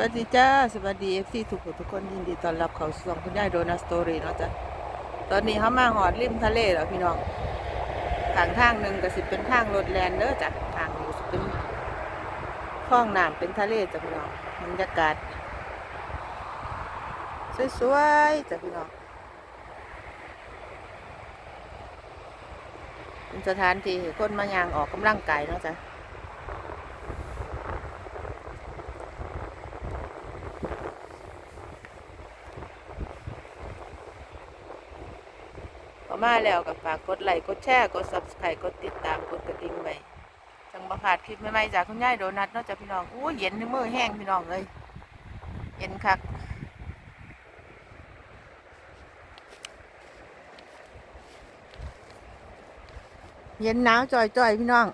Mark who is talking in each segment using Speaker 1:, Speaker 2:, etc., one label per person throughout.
Speaker 1: วัสดีจ้าสวัสดีเอฟซีทุกคนทุกคนยินดีต้อนรับเข้าสู่ช่องคุณยายโดนัสตอรี่เนาะจ้ะตอนนี้เขามาหอดริมทะเลแล้วพี่น้องทางทางหนึ่งก็สิเป็นทางรถแลนเด้อจ้ะทางนี้สิเป็นคลองน้ำเป็นทะเลจ้ะพี่น้องบรรยากาศสวยๆจ้ะพี่น้องเป็นสถานที่คนมายางออกกำลังกายเนาะจ้ะ มาแล้วก็ฝากกดไลค์กดแชร์กด subscribe กดติดตามกดกระดิ่งไว้จังบ่พลาดคลิปใหม่ๆจากคุณยายโดนัทเนอกจากพี่น้องอู้เย็นในมือแห้งพี่น้องเลยเย็นคักเย็นหนาวจ่อยๆพี่น้อง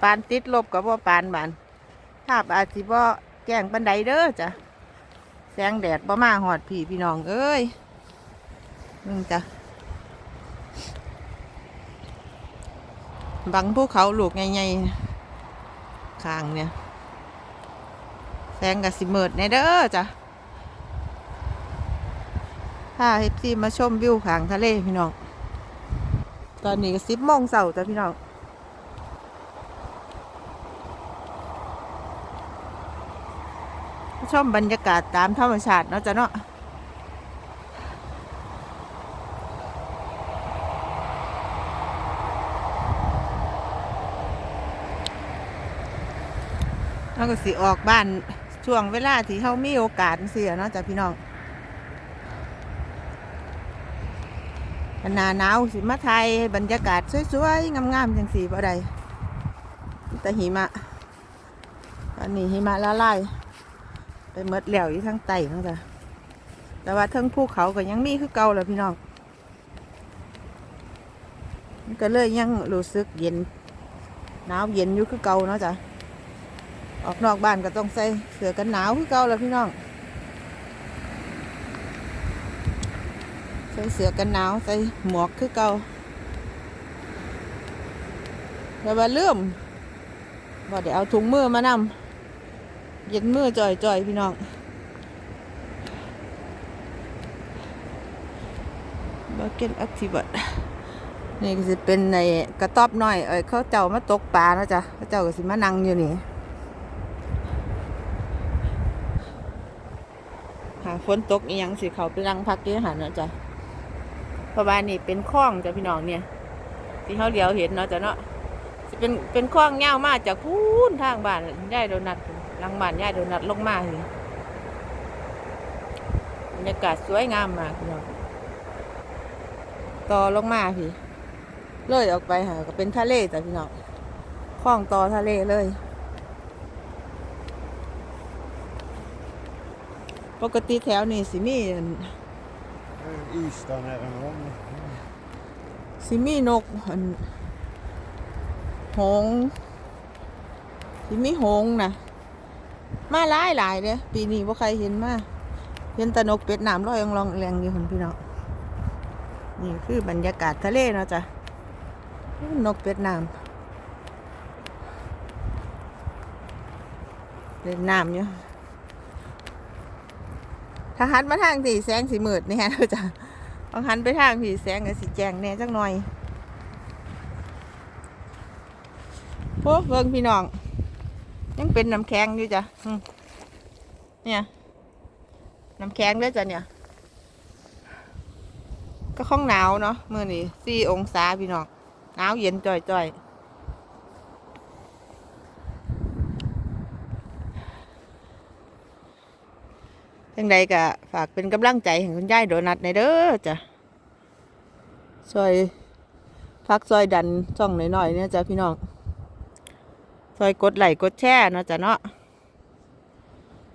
Speaker 1: ปานติดลบกับว่าปานบานภาพอาจสิบ่แกล้งปันไดเด้อจ้ะ แสงแดดบ่มาหอดพี่พี่น้องเอ้ย มึงจ้ะบังภูเขาลูกใหญ่ๆข้างเนี่ยแสงกับสิเมิดในเด้อจ้ะถ้าเฮฟซีมาชมวิวข้างทะเลพี่น้อง ตอนนี้ก็สิบโมงเสาร์จ้ะพี่น้องชมบรรยากาศตามธรรมชาติเนาะจ้ะเนาะ เราก็สิออกบ้านช่วงเวลาที่เขามีโอกาสเสียเนาะจ้ะพี่น้องหนาหนาวสิมาไทยบรรยากาศสวยๆงามๆจังสีบ่ได้แต่หิมะตอนนี้หิมะละลายไปเมดแล้วอยู่ทั้งไตเนาะจ้ะแต่ว่าทั้งภูเขาก็ยังมีคือเก่าแหละพี่น้องก็เลยยังรู้สึกเย็นหนาวเย็นอยู่คือเก่าเนาะจ้ะ ออกนอกบ้านก็ต้องใส่เสื้อกันหนาวคือเก่าแล้วพี่น้อง ใส่เสื้อกันหนาวใส่หมวกคือเก่าแต่ว่าเลื่อมว่าเดี๋ยวเอาถุงมือมานำเย็นมือจ่อยๆพี่น้องบ u เก็ตแอคทีฟนี่ก็จะเป็นในกระต๊อบน้อยเอ้ยเขาเจ้ามาตกปลาเนาะจ้ะเขาเจ้าก็สิมานั่งอยู่นี่ หาฝนตกอีหยังสิเขาไปรังพักที่หันเนาะจ้ะเพราะว่านี่เป็นคลองจ้ะพี่น้องเนี่ย ที่เขาเดียวเห็นเนาะจ้ะเนาะสิเป็นเป็นคลองยาวมาจากพูนทางบ้านย่ายโดนัทหลังบ้านย่ายโดนัทลงมาเลยบรรยากาศสวยงามมากพี่น้องต่อลงมาพี่เลยออกไปหาก็เป็นทะเลจ้ะพี่น้องคลองต่อทะเลเลย ปกติแถวนี้สิมีอั่น
Speaker 2: is dan er een ronde.
Speaker 1: สิมีนกอั่นหงส์สิมีหงส์นะมาหลายหลายเลยปีนี้ว่าใครเห็นมาเห็นแต่นกเป็ดน้ำลอยองลองแรงอยู่คนพี่น้องนี่คือบรรยากาศทะเลเนาะจ้ะนกเป็ดน้ำเล่นน้ำอยู่ ถ้าหันมาทางสีแสงสีมืดนี่ฮะเนาจ้ะบาหันไปทางผีแสงกับสีแจงแน่จักหน่อยโอ้เบิ่งพี่น้อง ยังเป็นน้ำแข็งอยู่จ้ะเนี่ยน้ำแข็งด้วยจ้ะเนี่ย ก็ข้องหนาวเนาะมื่อนี้สี่องศาพี่น้องหนาวเย็นจ่อยๆ จังใดก็ฝากเป็นกำลังใจให้คุณยายโดนัทในเด้อจ้ะซอยพักซอยดันช่องหน่อยๆเนี่ยจ้ะพี่น้องซอยกดไหลกดแชร์เนาะจ้ะเนาะ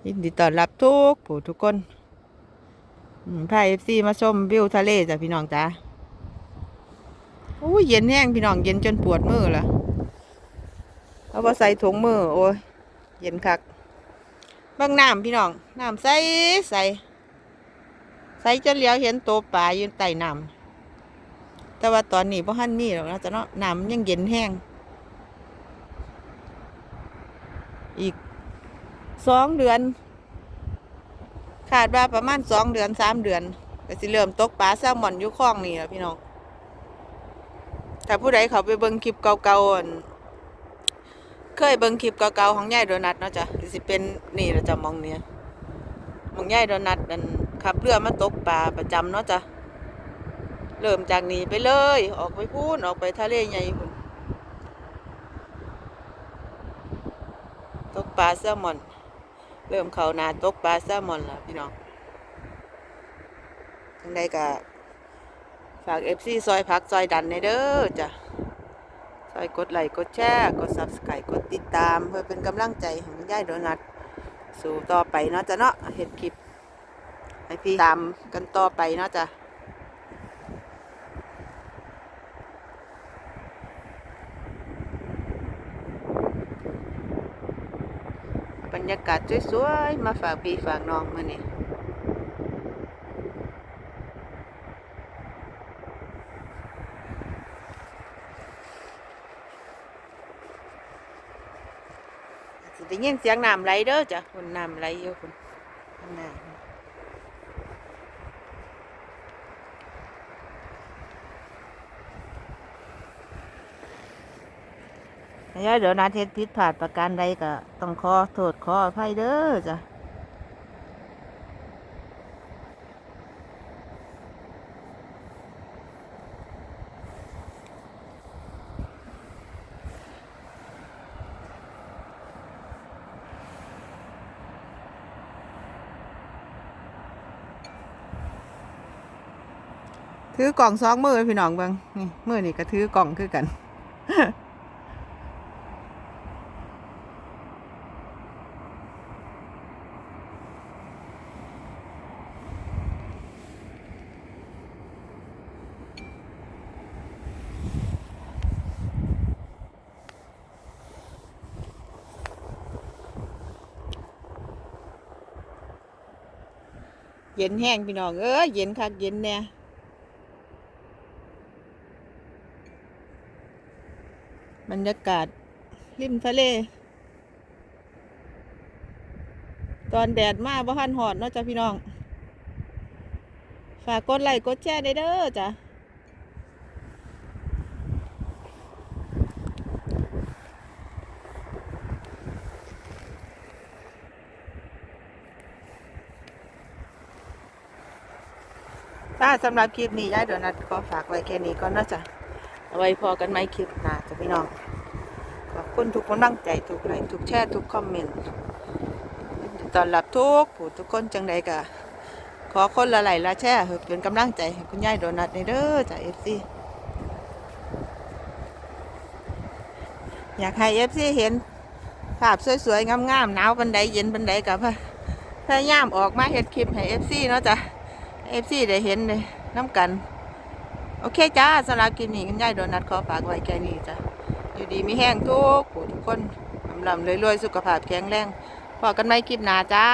Speaker 1: ยินดีต้อนรับทุกผู้ทุกคนพาเอฟซีมาชมวิวทะเลจ้ะพี่น้องจ้ะโอ้ยเย็นแห้งพี่น้องเย็นจนปวดมือละเอาพอใส่ถุงมือโอ้ยเย็นคัก เบางน้ำพี่น้องน้ำใสใสใสจนเหลียวเห็นตัวปลาอยู่ใต้น้ำแต่ว่าตอนนี้พ่หันมีหรอกนะจ๊ะเนาะน้ำยังเย็นแห้ง อีกสองเดือน ขาดว่าประมาณสองเดือนสามเดือนก็สิเริ่มตกปลาแซลมอนอยู่คลองนี่แหละพี่น้องถ้าผู้ใดเขาไปเบิ่งคลิปเก่าๆ เคยเบิ่งคลิปเก่าๆของยายโดนัทเนาะจ้ะสิเป็นนี่แหละจ้ะมองเนี่ยมองยายโดนัทนั่นขับเรือมาตกปลาประจำเนาะจ้ะเริ่มจากนี้ไปเลย ออกไปพูนออกไปทะเลใหญ่พุ่นตกปลาแซลมอน เริ่มเข้านาตกปลาแซลมอนแล้วพี่น้องทั้งใดก็ฝากเอฟซีซอยพักซอยดันในเด้อจ้ะ ซอยกดไลค์กดแชร์กดซับสไครต์กดติดตาม เพื่อเป็นกำลังใจให้คุณยายโดนัทสู่ต่อไปเนาะจ้ะเนาะเห็ดคลิปให้พี่ตามกันต่อไปเนาะจ้ะบรรยากาศสวยๆมาฝากพี่ฝากน้องมานี่ย สิได้ยินเสียงน้ำไหลเด้อจ้ะคุณน้ำไหลเยอะคุณข้างหน้าย่าเดี๋ยวนาเทศผิดพลาดประการใดก็ต้องขอโทษขออภัยเด้อจ้ะ ถือกล่องสองมือพี่น้องเบิ่งนี่มือนี่ก็ถือกล่องคือกันเย็นแห้งพี่น้องเอ้ยเย็นคักเย็นเนี่ย บรรยากาศ ริมทะเล ตอนแดดมาบ่ทันหอดเนาะจ้ะพี่น้อง ฝากกดไลค์กดแชร์ได้เด้อจ้ะถ้าสำหรับคลิปนี้ยายเดี๋ยวนัดก็ฝากไว้แค่นี้ก่อนเนาจะ เอาไว้พอกันไหมคลิปหน้าจ้ะพี่น้อง ขอบคุณทุกกำลังใจทุกไลค์ทุกแชร์ทุกคอมเมนต์ตอนรับทุกผู้ทุกคนจังใดกะขอคนละไหลละแชร์เพื่อเป็นกำลังใจให้คุณยายโดนัทในเด้อจ้ะเอฟซีอยากให้เอฟซีเห็นภาพสวยๆงามๆหนาวบันไดเย็นบันไดกับพยายามออกมาเฮ็ดคลิปให้เอฟซีเนาะจ้ะเอฟซีได้เห็นเลยน้ำกัน โอเคจ้าสำหรับคลิปนี้คุณยายโดนัทขอฝากไว้แค่นี้จ้ะอยู่ดีมีแห้งทุกผู้ทุกคนลำลำรวยๆสุขภาพแข็งแรงพอกันไหมคลิปหน้าจ้า